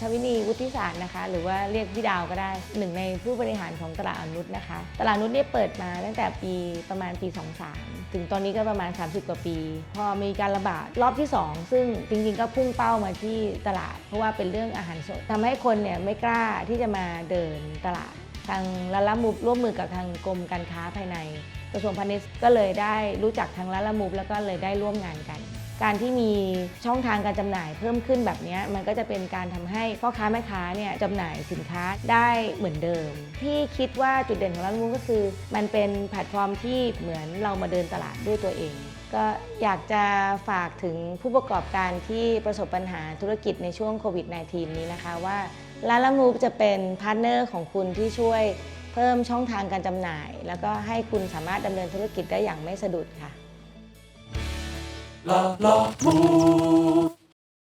ชวินีวุฒิศาสตร์นะคะ หรือว่าเรียกพี่ดาวก็ได้หนึ่งในผู้บริหารของตลาดอนุชนะคะ ตลาดอนุชเนี่ยเปิดมาตั้งแต่ปีประมาณปี 23 ถึงตอนนี้ก็ประมาณ 30 กว่าปี พอมีการระบาดรอบที่ 2 ซึ่งจริงๆก็พุ่งเป้ามาที่ตลาด เพราะว่าเป็นเรื่องอาหารสดทำให้คนเนี่ยไม่กล้าที่จะมาเดินตลาด ทางลาลามูฟร่วมมือกับทางกรมการค้าภายในกระทรวงพาณิชย์ก็เลยได้รู้จักทางลาลามูฟแล้วก็เลยได้ร่วมงานกัน การที่มีช่องทางการจำหน่ายเพิ่มขึ้นแบบนี้มันก็จะเป็นการทำให้พ่อค้าแม่ค้าเนี่ยจำหน่ายสินค้าได้เหมือนเดิม ที่คิดว่าจุดเด่นของร้านมูฟก็คือ มันเป็นแพลตฟอร์มที่เหมือนเรามาเดินตลาดด้วยตัวเอง ก็อยากจะฝากถึงผู้ประกอบการที่ประสบปัญหาธุรกิจในช่วงโควิด -19 นี้นะคะว่าร้านละมูฟจะเป็นพาร์ทเนอร์ของคุณที่ช่วยเพิ่มช่องทางการจำหน่าย แล้วก็ให้คุณสามารถดำเนินธุรกิจได้อย่างไม่สะดุดค่ะ 라라무.